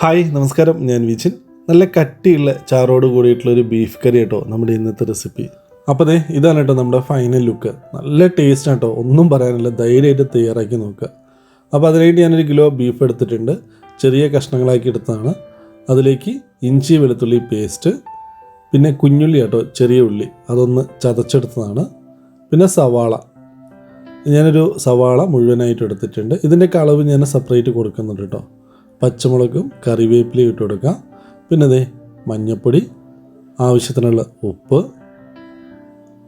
Hi നമസ്കാരം. ഞാൻ വിജിൻ നല്ല കട്ടിയുള്ള ചാറോട് കൂടിയിട്ടുള്ള ഒരു ബീഫ് കറി കേട്ടോ നമ്മുടെ ഇന്നത്തെ റെസിപ്പി അപ്പോൾ ദേ ഇതാണ് കേട്ടോ നമ്മുടെ ഫൈനൽ ലുക്ക് നല്ല ടേസ്റ്റ് കേട്ടോ ഒന്നും പറയാനില്ല. ധൈര്യമായിട്ട് തയ്യാറാക്കി നോക്കുക. അപ്പോൾ അതിനായിട്ട് ഞാനൊരു കിലോ ബീഫ് എടുത്തിട്ടുണ്ട്. ചെറിയ കഷ്ണങ്ങളാക്കി എടുത്തതാണ്. അതിലേക്ക് ഇഞ്ചി വെളുത്തുള്ളി പേസ്റ്റ് പിന്നെ കുഞ്ഞുള്ളി കേട്ടോ ചെറിയ ഉള്ളി. അതൊന്ന് ചതച്ചെടുത്തതാണ്. പിന്നെ സവാള. ഞാനൊരു സവാള മുഴുവനായിട്ട് എടുത്തിട്ടുണ്ട്. ഇതിന്റെ അളവ് ഞാൻ സെപ്പറേറ്റ് കൊടുക്കുന്നുണ്ട് കേട്ടോ. പച്ചമുളകും കറിവേപ്പിലയും ഇട്ട് കൊടുക്കാം പിന്നെ അതേ മഞ്ഞൾപ്പൊടി ആവശ്യത്തിനുള്ള ഉപ്പ്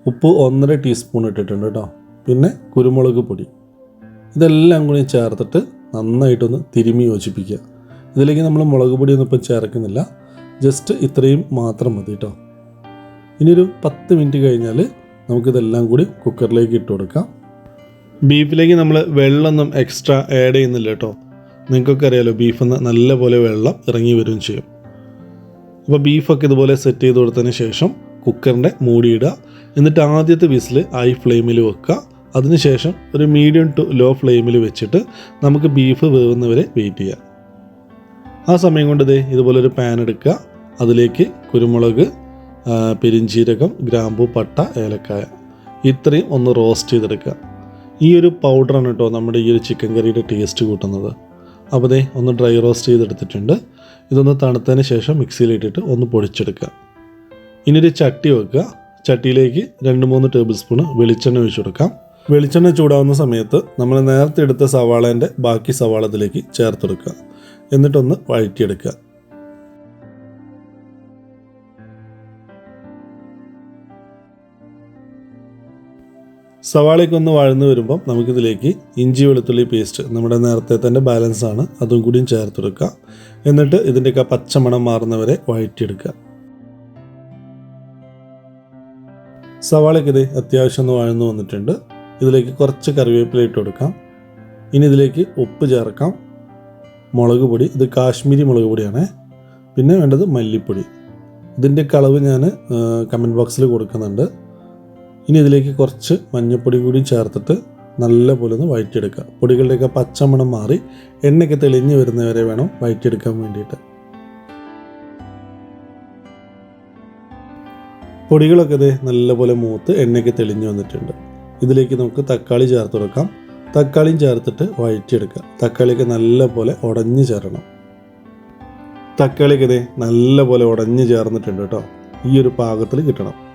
ഉപ്പ് ഒന്നര ടീസ്പൂൺ ഇട്ടിട്ടുണ്ട് കേട്ടോ. പിന്നെ കുരുമുളക് പൊടി. ഇതെല്ലാം കൂടി ചേർത്തിട്ട് നന്നായിട്ടൊന്ന് തിരുമി യോജിപ്പിക്കുക. ഇതിലേക്ക് നമ്മൾ മുളക് പൊടിയൊന്നും ഇപ്പം ചേർക്കുന്നില്ല. ജസ്റ്റ് ഇത്രയും മാത്രം മതി കേട്ടോ. ഇനിയൊരു പത്ത് മിനിറ്റ് കഴിഞ്ഞാൽ നമുക്കിതെല്ലാം കൂടി കുക്കറിലേക്ക് ഇട്ട് കൊടുക്കാം. ബീഫിലേക്ക് നമ്മൾ വെള്ളമൊന്നും എക്സ്ട്രാ ആഡ് ചെയ്യുന്നില്ല കേട്ടോ. നിങ്ങൾക്കൊക്കെ അറിയാലോ ബീഫിൽ നിന്ന് നല്ലപോലെ വെള്ളം ഇറങ്ങി വരികയും ചെയ്യും. അപ്പോൾ ബീഫൊക്കെ ഇതുപോലെ സെറ്റ് ചെയ്ത് കൊടുത്തതിന് ശേഷം കുക്കറിന്റെ മൂടിയിടുക എന്നിട്ട് ആദ്യത്തെ വിസിൽ ഹൈ ഫ്ലെയിമിൽ വെക്കുക. അതിനുശേഷം ഒരു മീഡിയം ടു ലോ ഫ്ലെയിമിൽ വെച്ചിട്ട് നമുക്ക് ബീഫ് വേവുന്നവരെ വെയിറ്റ് ചെയ്യാം. ആ സമയം കൊണ്ട് ദേ ഇതുപോലെ ഒരു പാൻ എടുക്കുക. അതിലേക്ക് കുരുമുളക് പെരിഞ്ചീരകം ഗ്രാമ്പു പട്ട ഏലക്കായ ഇത്രയും ഒന്ന് റോസ്റ്റ് ചെയ്തെടുക്കുക. ഈ ഒരു പൗഡറാണ് കേട്ടോ നമ്മുടെ ഈ ഒരു ചിക്കൻ കറിയുടെ ടേസ്റ്റ് കൂട്ടുന്നത്. അപ്പോൾ ദേ ഒന്ന് ഡ്രൈ റോസ്റ്റ് ചെയ്തെടുത്തിട്ടുണ്ട്. ഇതൊന്ന് തണുത്തതിന് ശേഷം മിക്സിയിലിട്ടിട്ട് ഒന്ന് പൊടിച്ചെടുക്കുക. ഇനി ഒരു ചട്ടി വെക്കുക. ചട്ടിയിലേക്ക് രണ്ട് മൂന്ന് ടേബിൾ സ്പൂൺ വെളിച്ചെണ്ണ ഒഴിച്ചു കൊടുക്കാം. വെളിച്ചെണ്ണ ചൂടാവുന്ന സമയത്ത് നമ്മൾ നേരത്തെ എടുത്ത സവാളേന്റെ ബാക്കി സവാളത്തിലേക്ക് ചേർത്തെടുക്കുക എന്നിട്ടൊന്ന് വഴറ്റിയെടുക്കുക. സവാളയ്ക്ക് ഒന്ന് വഴന്ന് വരുമ്പം നമുക്കിതിലേക്ക് ഇഞ്ചി വെളുത്തുള്ളി പേസ്റ്റ് നമ്മുടെ നേരത്തെ തന്നെ ബാലൻസ് ആണ്. അതും കൂടിയും ചേർത്തെടുക്കുക എന്നിട്ട് ഇതിന്റെയൊക്കെ പച്ചമണം മാറുന്നവരെ വഴറ്റിയെടുക്കുക. സവാളയ്ക്ക് ഇത് അത്യാവശ്യം ഒന്ന് വഴന്ന് വന്നിട്ടുണ്ട്. ഇതിലേക്ക് കുറച്ച് കറിവേപ്പില ഇട്ട് കൊടുക്കാം. ഇനി ഇതിലേക്ക് ഉപ്പ് ചേർക്കാം. മുളക് പൊടി. ഇത് കാശ്മീരി മുളക് പൊടിയാണ്. പിന്നെ വേണ്ടത് മല്ലിപ്പൊടി. ഇതിന്റെയൊക്കെ അളവ് ഞാൻ കമന്റ് ബോക്സിൽ കൊടുക്കുന്നുണ്ട്. ഇനി ഇതിലേക്ക് കുറച്ച് മഞ്ഞൾപ്പൊടി കൂടി ചേർത്തിട്ട് നല്ല പോലെ ഒന്ന് വഴറ്റിയെടുക്കുക. പൊടികളുടെയൊക്കെ പച്ചമണം മാറി എണ്ണയൊക്കെ തെളിഞ്ഞ് വരുന്നവരെ വേണം വഴറ്റിയെടുക്കാൻ വേണ്ടിയിട്ട്. പൊടികളൊക്കെ ഇതേ നല്ലപോലെ മൂത്ത് എണ്ണയ്ക്ക് തെളിഞ്ഞു വന്നിട്ടുണ്ട്. ഇതിലേക്ക് നമുക്ക് തക്കാളി ചേർത്ത് കൊടുക്കാം. തക്കാളിയും ചേർത്തിട്ട് വഴറ്റിയെടുക്കുക. തക്കാളിയൊക്കെ നല്ലപോലെ ഉടഞ്ഞു ചേരണം. തക്കാളിയൊക്കെ ഇതേ നല്ലപോലെ ഉടഞ്ഞു ചേർന്നിട്ടുണ്ട് കേട്ടോ. ഈ ഒരു പാകത്തിൽ കിട്ടണം.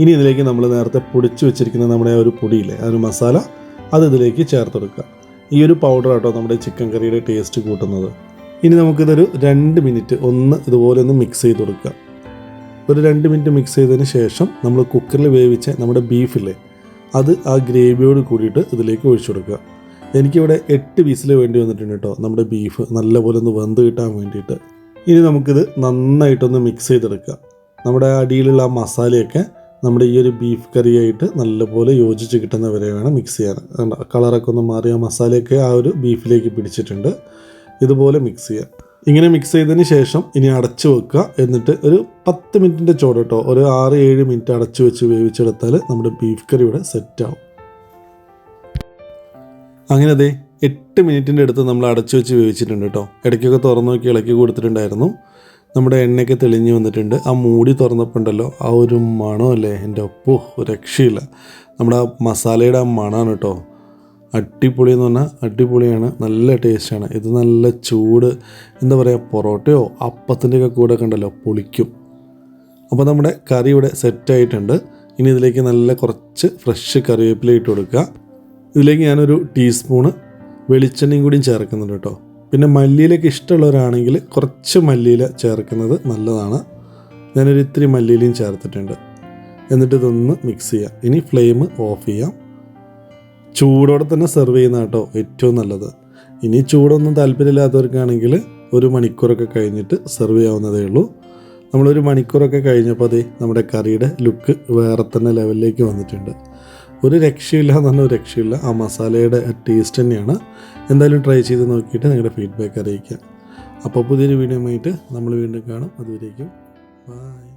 ഇനി ഇതിലേക്ക് നമ്മൾ നേരത്തെ പൊടിച്ച് വെച്ചിരിക്കുന്ന നമ്മുടെ ഒരു പൊടിയില്ലേ ആ ഒരു മസാല അത് ഇതിലേക്ക് ചേർത്തെടുക്കുക ഈ ഒരു പൗഡർ ആട്ടോ നമ്മുടെ ചിക്കൻ കറിയുടെ ടേസ്റ്റ് കൂട്ടുന്നത്. ഇനി നമുക്കിതൊരു രണ്ട് മിനിറ്റ് ഒന്ന് ഇതുപോലെ ഒന്ന് മിക്സ് ചെയ്ത് കൊടുക്കുക. ഒരു രണ്ട് മിനിറ്റ് മിക്സ് ചെയ്തതിന് ശേഷം നമ്മൾ കുക്കറിൽ വേവിച്ച നമ്മുടെ ബീഫില്ലേ അത് ആ ഗ്രേവിയോട് കൂടിയിട്ട് ഇതിലേക്ക് ഒഴിച്ചു കൊടുക്കുക. എനിക്കിവിടെ എട്ട് പീസിൽ വേണ്ടി വന്നിട്ടുണ്ട് കേട്ടോ നമ്മുടെ ബീഫ് നല്ലപോലെ ഒന്ന് വെന്ത് കിട്ടാൻ വേണ്ടിയിട്ട്. ഇനി നമുക്കിത് നന്നായിട്ടൊന്ന് മിക്സ് ചെയ്തെടുക്കുക. നമ്മുടെ അടിയിലുള്ള ആ മസാലയൊക്കെ നമ്മുടെ ഈ ഒരു ബീഫ് കറിയായിട്ട് നല്ലപോലെ യോജിച്ച് കിട്ടുന്ന വരെ വേണം മിക്സ് ചെയ്യാൻ. കളറൊക്കെ ഒന്ന് മാറി ആ മസാലയൊക്കെ ആ ഒരു ബീഫിലേക്ക് പിടിച്ചിട്ടുണ്ട്. ഇതുപോലെ മിക്സ് ചെയ്യാം ഇങ്ങനെ മിക്സ് ചെയ്തതിന് ശേഷം ഇനി അടച്ചു വെക്കുക. എന്നിട്ട് ഒരു പത്ത് മിനിറ്റിന്റെ ചോട് കേട്ടോ ഒരു ആറ് ഏഴ് മിനിറ്റ് അടച്ചു വെച്ച് വേവിച്ചെടുത്താൽ നമ്മുടെ ബീഫ് കറി ഇവിടെ സെറ്റാവും അങ്ങനെ അതെ എട്ട് മിനിറ്റിന്റെ അടുത്ത് നമ്മൾ അടച്ചു വെച്ച് വേവിച്ചിട്ടുണ്ട് കേട്ടോ ഇടയ്ക്കൊക്കെ തുറന്നു നോക്കി ഇളക്കി കൊടുത്തിട്ടുണ്ടായിരുന്നു. നമ്മുടെ എണ്ണയൊക്കെ തെളിഞ്ഞു വന്നിട്ടുണ്ട്. ആ മൂടി തുറന്നപ്പോൾ ഉണ്ടല്ലോ ആ ഒരു മണമല്ലേ എന്റെ ഒപ്പോ രക്ഷയില്ല. നമ്മുടെ ആ മസാലയുടെ ആ മണമാണ് കേട്ടോ. അടിപൊളി എന്ന് പറഞ്ഞാൽ അടിപൊളിയാണ് നല്ല ടേസ്റ്റാണ്. ഇത് നല്ല ചൂട് എന്താ പറയുക പൊറോട്ടയോ അപ്പത്തിന്റെയൊക്കെ കൂടെ കണ്ടല്ലോ പൊളിക്കും. അപ്പോൾ നമ്മുടെ കറി ഇവിടെ സെറ്റായിട്ടുണ്ട് ഇനി ഇതിലേക്ക് നല്ല കുറച്ച് ഫ്രഷ് കറിവേപ്പില ഇട്ട് കൊടുക്കുക. ഇതിലേക്ക് ഞാനൊരു ടീസ്പൂണ് വെളിച്ചെണ്ണയും കൂടിയും ചേർക്കുന്നുണ്ട് കേട്ടോ. പിന്നെ മല്ലിയിലൊക്കെ ഇഷ്ടമുള്ളവരാണെങ്കിൽ കുറച്ച് മല്ലിയില ചേർക്കുന്നത് നല്ലതാണ്. ഞാനൊരു ഇത്തിരി മല്ലിയിലയും ചേർത്തിട്ടുണ്ട്. എന്നിട്ട് ഇതൊന്ന് മിക്സ് ചെയ്യാം. ഇനി ഫ്ലെയിം ഓഫ് ചെയ്യാം. ചൂടോടെ തന്നെ സെർവ് ചെയ്യുന്ന കേട്ടോ ഏറ്റവും നല്ലത്. ഇനി ചൂടൊന്നും താല്പര്യമില്ലാത്തവർക്കാണെങ്കിൽ ഒരു മണിക്കൂറൊക്കെ കഴിഞ്ഞിട്ട് സെർവ് ചെയ്യാവുന്നതേ ഉള്ളൂ. നമ്മളൊരു മണിക്കൂറൊക്കെ കഴിഞ്ഞപ്പോൾ അതേ നമ്മുടെ കറിയുടെ ലുക്ക് വേറെ തന്നെ ലെവലിലേക്ക് വന്നിട്ടുണ്ട്. ഒരു രക്ഷയില്ല എന്ന് പറഞ്ഞാൽ ഒരു രക്ഷയില്ല. ആ മസാലയുടെ ടേസ്റ്റ് തന്നെയാണ്. എന്തായാലും ട്രൈ ചെയ്ത് നോക്കിയിട്ട് നിങ്ങളുടെ ഫീഡ്ബാക്ക് അറിയിക്കുക. അപ്പോൾ പുതിയൊരു വീഡിയോ ആയിട്ട് നമ്മൾ വീണ്ടും കാണും. അതുവരേക്കും ബൈ